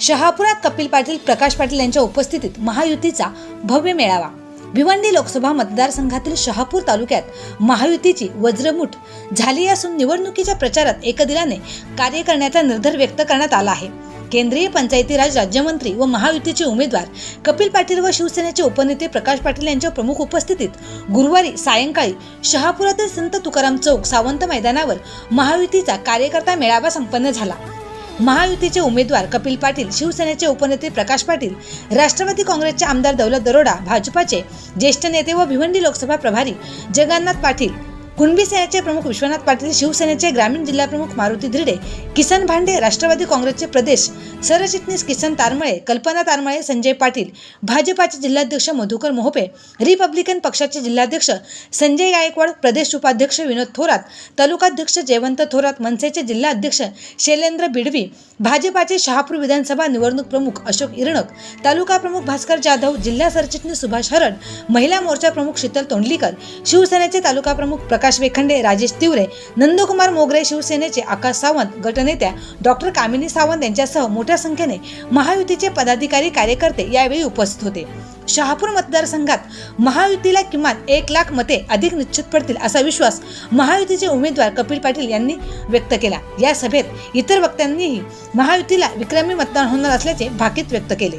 शहापुरात कपिल पाटील प्रकाश पाटील यांच्या उपस्थितीत महायुतीचा भव्य मेळावा. भिवंडी लोकसभा मतदारसंघातील शहापूर तालुक्यात महायुतीची वज्रमुठ झाली असून निवडणुकीच्या प्रचारात एकदिलाने कार्य करण्याचा निर्धार व्यक्त करण्यात आला आहे. केंद्रीय पंचायती राज राज्यमंत्री व महायुतीचे उमेदवार कपिल पाटील व शिवसेनेचे उपनेते प्रकाश पाटील यांच्या प्रमुख उपस्थितीत गुरुवारी सायंकाळी शहापुरातील संत तुकाराम चौक सावंत मैदानावर महायुतीचा कार्यकर्ता मेळावा संपन्न झाला. महायुतीचे उमेदवार कपिल पाटील शिवसेनेचे उपनेते प्रकाश पाटील राष्ट्रवादी काँग्रेसचे आमदार दौलत दरोडा भाजपाचे ज्येष्ठ नेते व भिवंडी लोकसभा प्रभारी जगन्नाथ पाटील कुणबी सेनेचे प्रमुख विश्वनाथ पाटील शिवसेनेचे ग्रामीण जिल्हाप्रमुख मारुती धिरडे किसन भांडे राष्ट्रवादी काँग्रेसचे प्रदेश सरचिटणीस किसन तारमळे कल्पना तारमळे संजय पाटील भाजपाचे जिल्हाध्यक्ष मधुकर मोहपे रिपब्लिकन पक्षाचे जिल्हाध्यक्ष संजय गायकवाड प्रदेश उपाध्यक्ष विनोद थोरात तालुकाध्यक्ष जयवंत थोरात मनसेचे जिल्हाध्यक्ष शैलेंद्र बिडवी भाजपाचे शहापूर विधानसभा निवडणूक प्रमुख अशोक इरणक तालुका प्रमुख भास्कर जाधव जिल्हा सरचिटणीस सुभाष हरड महिला मोर्चा प्रमुख शीतल तोंडलीकर शिवसेनेचे तालुका प्रमुख प्रकाश वेखंडे राजेश तिवरे नंदकुमार मोगरे शिवसेनेचे आकाश सावंत गटनेत्या डॉक्टर कामिनी सावंत यांच्यासह मोठ्या संख्येने महायुतीचे पदाधिकारी कार्यकर्ते यावेळी उपस्थित होते. शहापूर मतदारसंघात महायुतीला किमान एक लाख मते अधिक निश्चित पडतील असा विश्वास महायुतीचे उमेदवार कपिल पाटील यांनी व्यक्त केला. या सभेत इतर वक्त्यांनीही महायुतीला विक्रमी मतदान होणार असल्याचे भाकीत व्यक्त केले.